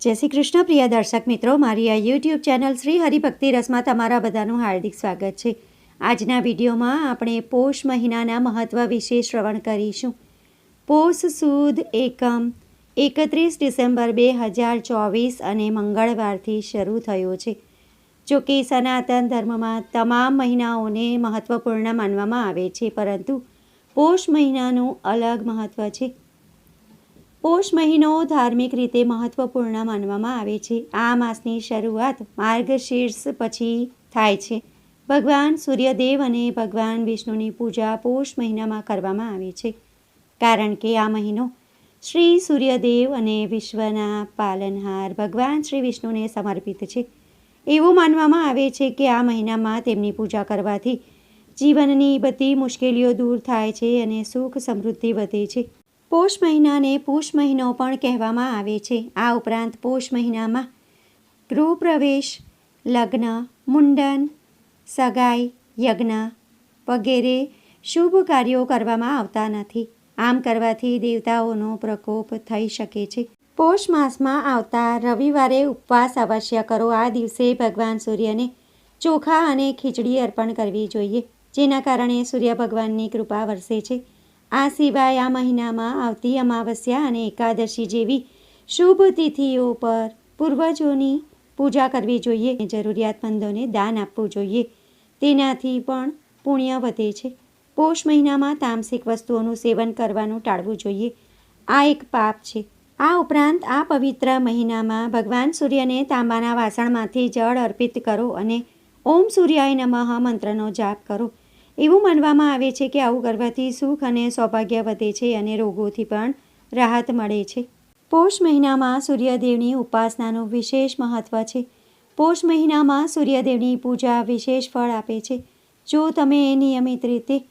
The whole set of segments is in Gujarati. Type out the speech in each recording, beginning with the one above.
જય શ્રી કૃષ્ણ, પ્રિય દર્શક મિત્રો. મારી આ યુટ્યુબ ચેનલ શ્રી હરિભક્તિ રસમાં તમારા બધાનું હાર્દિક સ્વાગત છે. આજના વિડીયોમાં આપણે પોષ મહિનાના મહત્ત્વ વિશે શ્રવણ કરીશું. પોષ સુદ એકમ, એકત્રીસ ડિસેમ્બર બે હજાર ચોવીસ અને મંગળવારથી શરૂ થયો છે. જો કે સનાતન ધર્મમાં તમામ મહિનાઓને મહત્ત્વપૂર્ણ માનવામાં આવે છે, પરંતુ પોષ મહિનાનું અલગ મહત્ત્વ છે. પોષ મહિનો ધાર્મિક રીતે મહત્વપૂર્ણ માનવામાં આવે છે. આ માસની શરૂઆત માર્ગશીર્ષ પછી થાય છે. ભગવાન સૂર્યદેવ અને ભગવાન વિષ્ણુની પૂજા પોષ મહિનામાં કરવામાં આવે છે. કારણ કે આ મહિનો શ્રી સૂર્યદેવ અને વિશ્વના પાલનહાર ભગવાન શ્રી વિષ્ણુને સમર્પિત છે. એવું માનવામાં આવે છે કે આ મહિનામાં તેમની પૂજા કરવાથી જીવનની બધી મુશ્કેલીઓ દૂર થાય છે અને સુખ સમૃદ્ધિ વધે છે. પોષ મહિનાને પુષ મહિનો પણ કહેવામાં આવે છે. આ ઉપરાંત પોષ મહિનામાં ગૃહપ્રવેશ, લગ્ન, મુંડન, સગાઈ, યજ્ઞ વગેરે શુભ કાર્યો કરવામાં આવતા નથી. આમ કરવાથી દેવતાઓનો પ્રકોપ થઈ શકે છે. પોષ માસમાં આવતા રવિવારે ઉપવાસ અવશ્ય કરો. આ દિવસે ભગવાન સૂર્યને ચોખા અને ખીચડી અર્પણ કરવી જોઈએ, જેના કારણે સૂર્ય ભગવાનની કૃપા વરસે છે. આ સિવાય આ મહિનામાં આવતી અમાવસ્યા અને એકાદશી જેવી શુભ તિથિઓ પર પૂર્વજોની પૂજા કરવી જોઈએ જરૂરિયાતમંદોને દાન આપવું જોઈએ. તેનાથી પણ પુણ્ય વધે છે. પોષ મહિનામાં તામસિક વસ્તુઓનું સેવન કરવાનું ટાળવું જોઈએ. આ એક પાપ છે. આ ઉપરાંત આ પવિત્ર મહિનામાં ભગવાન સૂર્યને તાંબાના વાસણમાંથી જળ અર્પિત કરો અને ઓમ સૂર્યાય નમઃ મંત્રનો જાપ કરો. એવું માનવામાં આવે છે કે આવું કરવાથી સુખ અને સૌભાગ્ય વધે છે અને રોગોથી પણ રાહત મળે છે. પોષ મહિનામાં સૂર્યદેવની ઉપાસનાનું વિશેષ મહત્ત્વ છે. પોષ મહિનામાં સૂર્યદેવની પૂજા વિશેષ ફળ આપે છે. જો તમે નિયમિત રીતે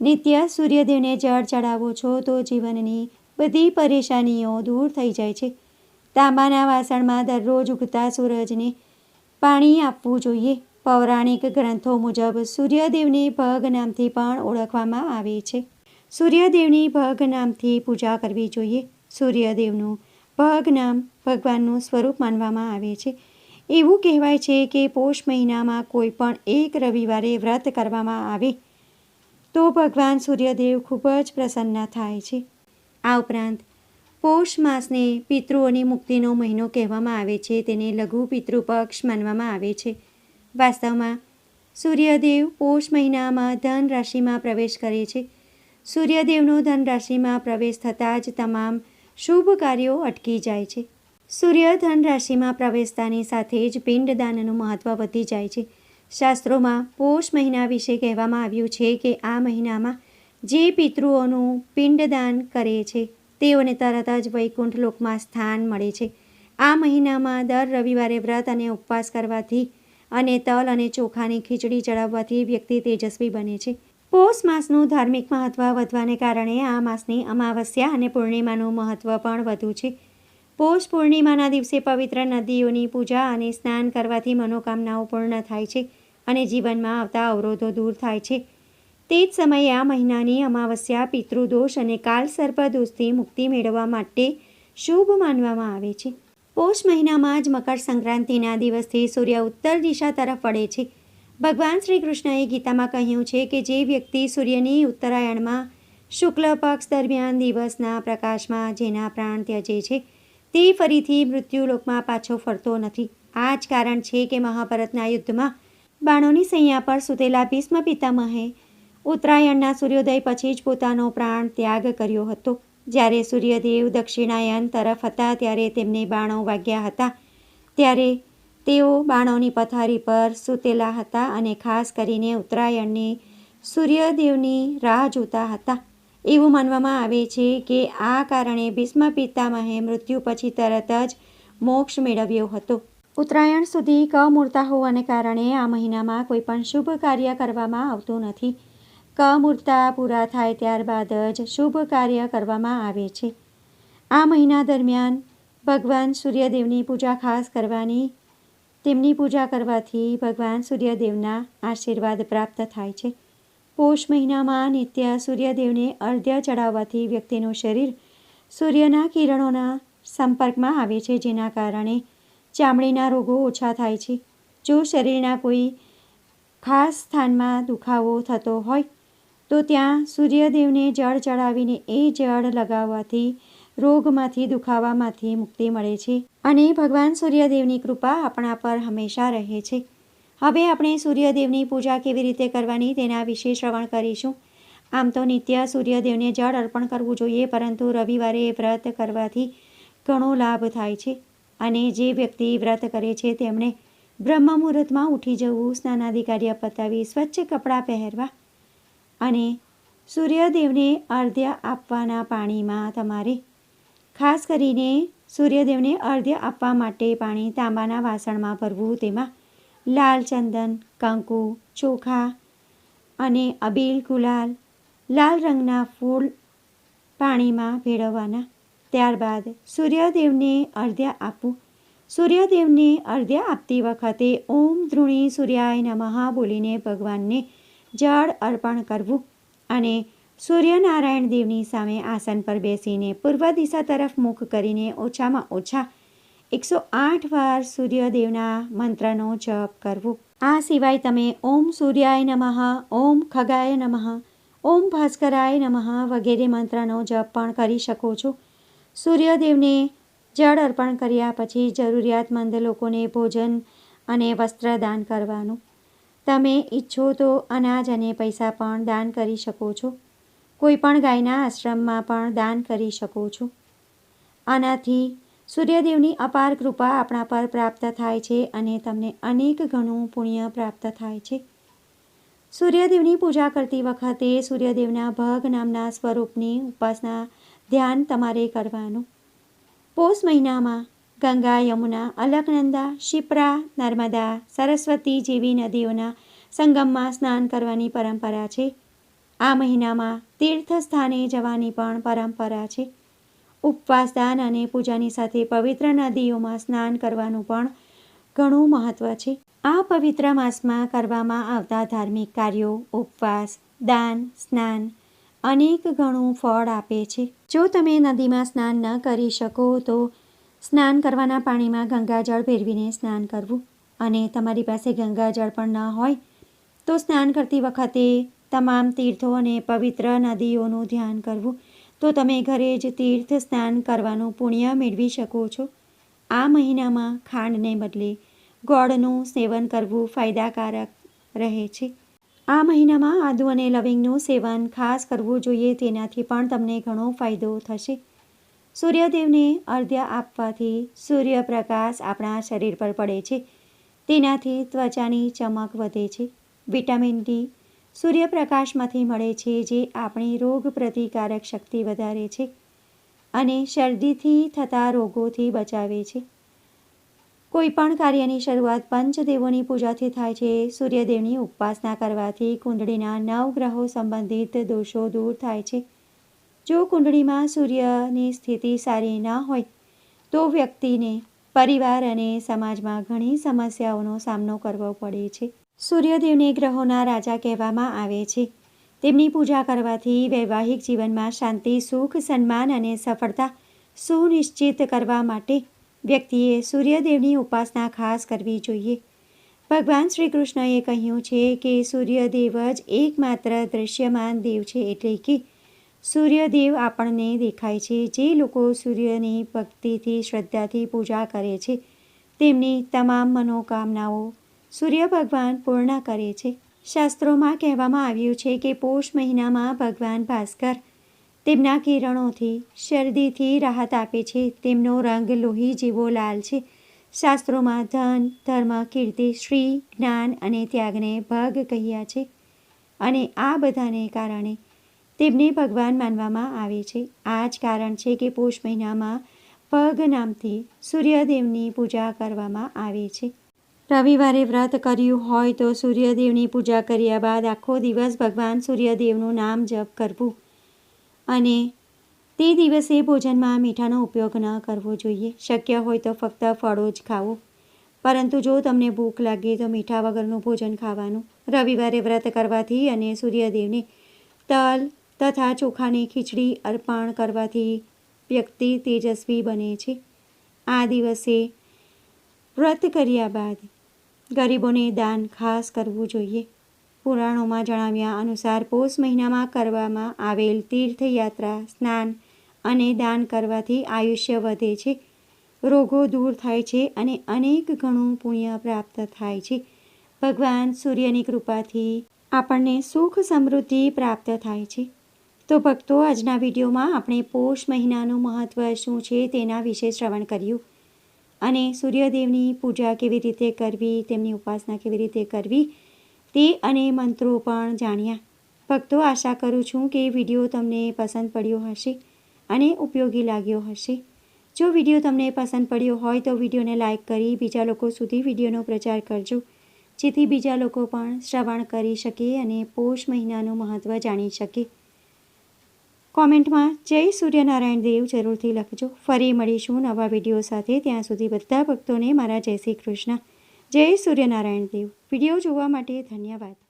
નિત્ય સૂર્યદેવને જળ ચડાવો છો, તો જીવનની બધી પરેશાનીઓ દૂર થઈ જાય છે. તાંબાના વાસણમાં દરરોજ ઉગતા સૂરજને પાણી આપવું જોઈએ. પૌરાણિક ગ્રંથો મુજબ સૂર્યદેવની ભગ નામથી પણ ઓળખવામાં આવે છે. સૂર્યદેવની ભગ નામથી પૂજા કરવી જોઈએ. સૂર્યદેવનું ભગ નામ ભગવાનનું સ્વરૂપ માનવામાં આવે છે. એવું કહેવાય છે કે પોષ મહિનામાં કોઈ પણ એક રવિવારે વ્રત કરવામાં આવે તો ભગવાન સૂર્યદેવ ખૂબ જ પ્રસન્ન થાય છે. આ ઉપરાંત, પોષ માસને પિતૃઓની મુક્તિનો મહિનો કહેવામાં આવે છે. તેને લઘુ પિતૃપક્ષ માનવામાં આવે છે. વાસ્તવમાં સૂર્યદેવ પોષ મહિનામાં ધન રાશિમાં પ્રવેશ કરે છે. સૂર્યદેવનો ધન રાશિમાં પ્રવેશ થતાં જ તમામ શુભ કાર્યો અટકી જાય છે. સૂર્ય ધન રાશિમાં પ્રવેશતાની સાથે જ પિંડદાનનું મહત્ત્વ વધી જાય છે. શાસ્ત્રોમાં પોષ મહિના વિશે કહેવામાં આવ્યું છે કે આ મહિનામાં જે પિતૃઓનું પિંડદાન કરે છે, તેઓને તરત જ વૈકુંઠ લોકમાં સ્થાન મળે છે. આ મહિનામાં દર રવિવારે વ્રત અને ઉપવાસ કરવાથી અને તલ અને ચોખાની ખીચડી ચડાવવાથી વ્યક્તિ તેજસ્વી બને છે. પોષ માસનું ધાર્મિક મહત્ત્વ વધવાને કારણે આ માસની અમાવસ્યા અને પૂર્ણિમાનું મહત્ત્વ પણ વધુ છે. પોષ પૂર્ણિમાના દિવસે પવિત્ર નદીઓની પૂજા અને સ્નાન કરવાથી મનોકામનાઓ પૂર્ણ થાય છે અને જીવનમાં આવતા અવરોધો દૂર થાય છે. તે જ સમયે આ મહિનાની અમાવસ્યા પિતૃદોષ અને કાલ સર્પદોષથી મુક્તિ મેળવવા માટે શુભ માનવામાં આવે છે. પોષ મહિનામાં જ મકર સંક્રાંતિના દિવસથી સૂર્ય ઉત્તર દિશા તરફ વળે છે. ભગવાન શ્રી કૃષ્ણએ ગીતામાં કહ્યું છે કે જે વ્યક્તિ સૂર્યની ઉત્તરાયણમાં શુક્લ પક્ષ દરમિયાન દિવસના પ્રકાશમાં જેના પ્રાણ ત્યજે છે, તે ફરીથી મૃત્યુલોકમાં પાછો ફરતો નથી. આ જ કારણ છે કે મહાભારતના યુદ્ધમાં બાણોની સૈયા પર સૂતેલા ભીષ્મ પિતામહે ઉત્તરાયણના સૂર્યોદય પછી જ પોતાનો પ્રાણ ત્યાગ કર્યો હતો. જ્યારે સૂર્યદેવ દક્ષિણાયન તરફ હતા, ત્યારે તેમને બાણો વાગ્યા હતા. ત્યારે તેઓ બાણોની પથારી પર સૂતેલા હતા અને ખાસ કરીને ઉત્તરાયણની સૂર્યદેવની રાહ જોતા હતા. એવું માનવામાં આવે છે કે આ કારણે ભીષ્મ પિતામહે મૃત્યુ પછી તરત જ મોક્ષ મેળવ્યો હતો. ઉત્તરાયણ સુધી કમૂર્તા હોવાને કારણે આ મહિનામાં કોઈ પણ શુભ કાર્ય કરવામાં આવતું નથી. કમૂર્તા પૂરા થાય ત્યારબાદ જ શુભ કાર્ય કરવામાં આવે છે. આ મહિના દરમિયાન ભગવાન સૂર્યદેવની પૂજા ખાસ કરવાની, તેમની પૂજા કરવાથી ભગવાન સૂર્યદેવના આશીર્વાદ પ્રાપ્ત થાય છે. પોષ મહિનામાં નિત્ય સૂર્યદેવને અર્ધ્ય ચડાવવાથી વ્યક્તિનું શરીર સૂર્યના કિરણોના સંપર્કમાં આવે છે, જેના કારણે ચામડીના રોગો ઓછા થાય છે. જો શરીરના કોઈ ખાસ સ્થાનમાં દુખાવો થતો હોય તો ત્યાં સૂર્યદેવને જળ ચડાવીને એ જળ લગાવવાથી રોગમાંથી દુખાવામાંથી મુક્તિ મળે છે અને ભગવાન સૂર્યદેવની કૃપા આપણા પર હંમેશા રહે છે. હવે આપણે સૂર્યદેવની પૂજા કેવી રીતે કરવાની તેના વિશે શ્રવણ કરીશું. આમ તો નિત્ય સૂર્યદેવને જળ અર્પણ કરવું જોઈએ, પરંતુ રવિવારે વ્રત કરવાથી ઘણો લાભ થાય છે અને જે વ્યક્તિ વ્રત કરે છે તેમણે બ્રહ્મ મુહૂર્તમાં ઉઠી જવું સ્નાનાદિ પતાવી સ્વચ્છ કપડાં પહેરવા અને સૂર્યદેવને અર્ધ્ય આપવાના પાણીમાં તમારે ખાસ કરીને સૂર્યદેવને અર્ધ્ય આપવા માટે પાણી તાંબાના વાસણમાં ભરવું, તેમાં લાલ ચંદન, કંકુ, ચોખા અને અબીલ ગુલાલ, લાલ રંગના ફૂલ પાણીમાં ભેળવવાના. ત્યારબાદ સૂર્યદેવને અર્ધ્ય આપવું. સૂર્યદેવને અર્ધ્ય આપતી વખતે ઓમ ધૃણી સૂર્યાય નમઃ બોલીને ભગવાનને જળ અર્પણ કરવું અને સૂર્યનારાયણ દેવની સામે આસન પર બેસીને પૂર્વ દિશા તરફ મુખ કરીને ઓછામાં ઓછા એકસો આઠ વાર સૂર્યદેવના મંત્રનો જપ કરવો. આ સિવાય તમે ઓમ સૂર્યાય નમઃ, ઓમ ખગાય નમઃ, ઓમ ભાસ્કરાય નમઃ વગેરે મંત્રનો જપ પણ કરી શકો છો. સૂર્યદેવને જળ અર્પણ કર્યા પછી જરૂરિયાતમંદ લોકોને ભોજન અને વસ્ત્ર દાન કરવાનું. તમે ઈચ્છો તો અનાજ અને પૈસા પણ દાન કરી શકો છો. કોઈ પણ ગાયના આશ્રમમાં પણ દાન કરી શકો છો. આનાથી સૂર્યદેવની અપાર કૃપા આપણા પર પ્રાપ્ત થાય છે અને તમને અનેક ગણું પુણ્ય પ્રાપ્ત થાય છે. સૂર્યદેવની પૂજા કરતી વખતે સૂર્યદેવના ભગ નામના સ્વરૂપની ઉપાસના ધ્યાન તમારે કરવાનું. પોષ મહિનામાં ગંગા, યમુના, અલકનંદા, શિપ્રા, નર્મદા, સરસ્વતી જેવી નદીઓના સંગમમાં સ્નાન કરવાની પરંપરા છે. આ મહિનામાં તીર્થ સ્થાને જવાની પણ પરંપરા છે. ઉપવાસ દાન અને પૂજાની સાથે પવિત્ર નદીઓમાં સ્નાન કરવાનું પણ ઘણું મહત્ત્વ છે. આ પવિત્ર માસમાં કરવામાં આવતા ધાર્મિક કાર્યો, ઉપવાસ, દાન, સ્નાન અનેક ગણું ફળ આપે છે. જો તમે નદીમાં સ્નાન ન કરી શકો તો સ્નાન કરવાના પાણીમાં ગંગાજળ ભેરવીને સ્નાન કરવું. અને તમારી પાસે ગંગાજળ પણ ન હોય, તો સ્નાન કરતી વખતે તમામ તીર્થો અને પવિત્ર નદીઓનું ધ્યાન કરવું. તો તમે ઘરે જ તીર્થ સ્નાન કરવાનું પુણ્ય મેળવી શકો છો. આ મહિનામાં ખાંડને બદલે ગોળનું સેવન કરવું ફાયદાકારક રહે છે. આ મહિનામાં આદુ અને લવિંગનું સેવન ખાસ કરવું જોઈએ, તેનાથી પણ તમને ઘણો ફાયદો થશે. સૂર્યદેવને અર્ધ્ય આપવાથી સૂર્યપ્રકાશ આપણા શરીર પર પડે છે. તેનાથી ત્વચાની ચમક વધે છે. વિટામિન ડી સૂર્યપ્રકાશમાંથી મળે છે જે આપણી રોગ પ્રતિકારક શક્તિ વધારે છે અને શરદીથી થતા રોગોથી બચાવે છે. કોઈપણ કાર્યની શરૂઆત પંચદેવોની પૂજાથી થાય છે. સૂર્યદેવની ઉપાસના કરવાથી કુંડળીના નવ ગ્રહો સંબંધિત દોષો દૂર થાય છે. જો કુંડળીમાં સૂર્યની સ્થિતિ સારી ન હોય, તો વ્યક્તિને પરિવાર અને સમાજમાં ઘણી સમસ્યાઓનો સામનો કરવો પડે છે. સૂર્યદેવને ગ્રહોના રાજા કહેવામાં આવે છે. તેમની પૂજા કરવાથી વૈવાહિક જીવનમાં શાંતિ, સુખ, સન્માન અને સફળતા સુનિશ્ચિત કરવા માટે વ્યક્તિએ સૂર્યદેવની ઉપાસના ખાસ કરવી જોઈએ. ભગવાન શ્રી કૃષ્ણએ કહ્યું છે કે સૂર્યદેવ જ એકમાત્ર દૃશ્યમાન દેવ છે એટલે કે સૂર્યદેવ આપણને દેખાય છે. જે લોકો સૂર્યની ભક્તિથી, શ્રદ્ધાથી પૂજા કરે છે, તેમની તમામ મનોકામનાઓ સૂર્ય ભગવાન પૂર્ણ કરે છે. શાસ્ત્રોમાં કહેવામાં આવ્યું છે કે પોષ મહિનામાં ભગવાન ભાસ્કર તેમના કિરણોથી, શરદીથી રાહત આપે છે. તેમનો રંગ લોહી જેવો લાલ છે. શાસ્ત્રોમાં ધન, ધર્મ, કીર્તિ, શ્રી, જ્ઞાન અને ત્યાગને ભગ કહ્યા છે. અને આ બધાને કારણે તેમને ભગવાન માનવામાં આવે છે. આ જ કારણ છે કે પોષ મહિનામાં પગ નામથી સૂર્યદેવની પૂજા કરવામાં આવે છે. રવિવારે વ્રત કર્યું હોય તો સૂર્યદેવની પૂજા કર્યા બાદ આખો દિવસ ભગવાન સૂર્યદેવનું નામ જપ કરવું અને તે દિવસે ભોજનમાં મીઠાનો ઉપયોગ ન કરવો જોઈએ. શક્ય હોય તો ફક્ત ફળો જ ખાવો પરંતુ જો તમને ભૂખ લાગે તો મીઠા વગરનું ભોજન ખાવાનું. રવિવારે વ્રત કરવાથી અને સૂર્યદેવને તલ તથા ચોખાની ખીચડી અર્પણ કરવાથી વ્યક્તિ તેજસ્વી બને છે. આ દિવસે વ્રત કર્યા બાદ ગરીબોને દાન ખાસ કરવું જોઈએ. પુરાણોમાં જણાવ્યા અનુસાર પોષ મહિનામાં કરવામાં આવેલ તીર્થયાત્રા, સ્નાન અને દાન કરવાથી આયુષ્ય વધે છે. રોગો દૂર થાય છે અને અનેક ગણું પુણ્ય પ્રાપ્ત થાય છે. ભગવાન સૂર્યની કૃપાથી આપણને સુખ સમૃદ્ધિ પ્રાપ્ત થાય છે. તો ભક્તો, આજના વિડીયોમાં આપણે પોષ મહિનાનું મહત્ત્વ શું છે તેના વિશે શ્રવણ કર્યું. અને સૂર્યદેવની પૂજા કેવી રીતે કરવી, તેમની ઉપાસના કેવી રીતે કરવી, તે અને મંત્રો પણ જાણ્યા. ભક્તો, આશા કરું છું કે વીડિયો તમને પસંદ પડ્યો હશે અને ઉપયોગી લાગ્યો હશે. જો વીડિયો તમને પસંદ પડ્યો હોય તો વિડીયોને લાઇક કરી બીજા લોકો સુધી વિડીયોનો પ્રચાર કરજો. જેથી બીજા લોકો પણ શ્રવણ કરી શકે અને પોષ મહિનાનું મહત્ત્વ જાણી શકે. કોમેન્ટમાં જય સૂર્યનારાયણ દેવ જરૂરથી લખજો. ફરી મળીશું નવા વીડિયો સાથે. ત્યાં સુધી બધા ભક્તોને મારા જય શ્રી કૃષ્ણ. જય સૂર્યનારાયણ દેવ. વીડિયો જોવા માટે ધન્યવાદ.